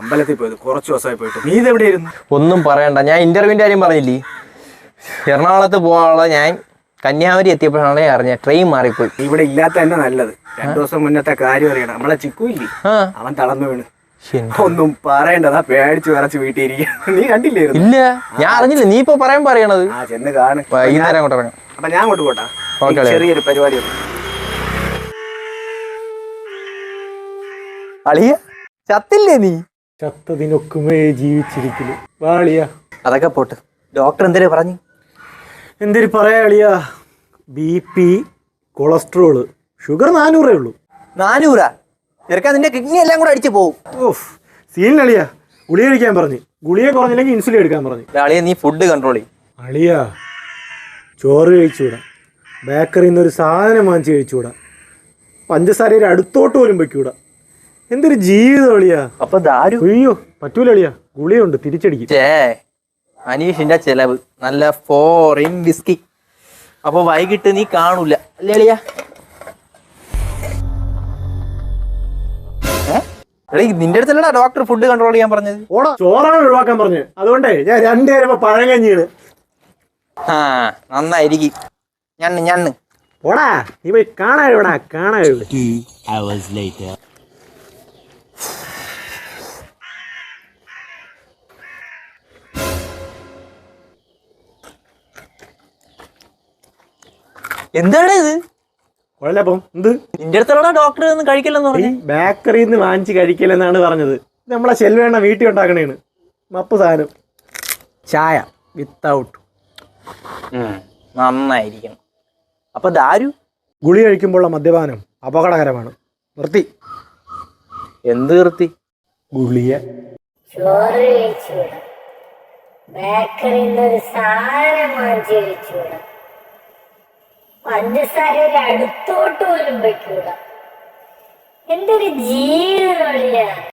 അമ്പലത്തിൽ പോയത് കുറച്ച് ദിവസമായി പോയിട്ട്. നീ ഇതെവിടെയായിരുന്നു ഒന്നും പറയണ്ട. ഞാൻ ഇന്റർവ്യൂവിന്റെ കാര്യം പറഞ്ഞില്ലേ? എറണാകുളത്ത് പോകാനുള്ള ഞാൻ കന്യാകുമാരി എത്തിയപ്പോഴാണ് അറിഞ്ഞ ട്രെയിൻ മാറിപ്പോയി. ഇവിടെ ഇല്ലാത്ത തന്നെ നല്ലത്. രണ്ടു ദിവസം മുന്നത്തെ കാര്യം അറിയണം. നമ്മളെ ചിക്കു ഇല്ലേ? അവൻ തളർന്നു വീണ്. ഒന്നും പറയണ്ടതാ. പേടിച്ചു വിറച്ച് വീട്ടിൽ ഇരിക്കുക നീ കണ്ടില്ലേ ഇല്ല. ഞാൻ അറിഞ്ഞില്ല. നീ ഇപ്പൊ പറയാൻ പറയണത്. ആ ചെന്ന് കാണും. വൈകുന്നേരം അങ്ങോട്ട് ഇറങ്ങാം. അപ്പൊ ഞാൻ അങ്ങോട്ട് പോട്ടാ. ചെറിയൊരു പരിപാടി അളിയ ചത്തില്ലേ നീ? ചത്തതിനൊക്കുമേ ജീവിച്ചിരിക്കുന്നു വാളിയ അതൊക്കെ പോട്ട്. ഡോക്ടർ എന്തേലും പറഞ്ഞു? എന്തൊരു പറയാ അളിയ? ബി പി കൊളസ്ട്രോൾ ഷുഗർ നാനൂറേ ഉള്ളൂ. നാനൂറാ? ചെറുക്കാൻ നിന്റെ കിഡ്നി എല്ലാം കൂടെ അടിച്ചു പോകും ഓഫ് സീനിലളിയാ ഗുളിക കഴിക്കാൻ പറഞ്ഞു. ഗുളിക കുറഞ്ഞില്ലെങ്കിൽ ഇൻസുലിൻ എടുക്കാൻ പറഞ്ഞു. അളിയ നീ ഫുഡ് കൺട്രോൾ ചെയ്യും. അളിയ ചോറ് കഴിച്ചുകൂടാ ബേക്കറിയിൽ നിന്ന് ഒരു സാധനം വാങ്ങിച്ച് കഴിച്ചുകൂടാ പഞ്ചസാരയുടെ അടുത്തോട്ട് പോലും വെക്കൂടാ. എന്തൊരു ജീവിതം അളിയാ. അപ്പൊ ദാരു. അയ്യോ പറ്റൂല അളിയാ. ഗുളിയുണ്ട് തിരിച്ചടിക്കും. ചേ അനീഷിന്റെ ചെലവ്. നല്ല ഫോറിൻ വിസ്കി അപ്പൊ വൈകിട്ട് നീ കാണൂല. അല്ലേ അളിയ? നിന്റെ അടുത്തല്ലടാ ഡോക്ടർ ഫുഡ് കൺട്രോൾ ചെയ്യാൻ പറഞ്ഞത്? ഓടാ ചോറാണ് ഒഴിവാക്കാൻ പറഞ്ഞത്. അതുകൊണ്ടേ ഞാൻ രണ്ടുപേരും പഴങ്കഞ്ഞീണ് ആ നന്നായിരിക്കും. ഞണ്ണ് ഞണ്ണ്. ഓടാ നീ പോയി കാണാ കാണാ എന്താണ് ഇത്? കുഴലപ്പം എന്ത്? നിന്റെ അടുത്തുള്ള ഡോക്ടർ ഒന്നും കഴിക്കില്ലെന്ന് പറഞ്ഞു. ബേക്കറിയിൽ നിന്ന് വാങ്ങിച്ച് കഴിക്കില്ലെന്നാണ് പറഞ്ഞത്. നമ്മളെ ശെൽവേണ വീട്ടിൽ ഉണ്ടാക്കണേണ്. മപ്പ് സാധനം. ചായ വിത്തൗട്ട് നന്നായിരിക്കണം. അപ്പൊ ദാരു? ഗുളി കഴിക്കുമ്പോഴുള്ള മദ്യപാനം അപകടകരമാണ്. നിർത്തി. എന്ത് നിർത്തി? ഗുളിയ. ചോറ് കഴിച്ചുകൂടാ ബേക്കറിയിൽ നിന്ന് സാധനം വാങ്ങിച്ച് കഴിച്ചുകൂടാ പഞ്ചസാര ഒരു അടുത്തോട്ട് പോലും വെക്കൂടാ എന്തൊരു ജീവിതം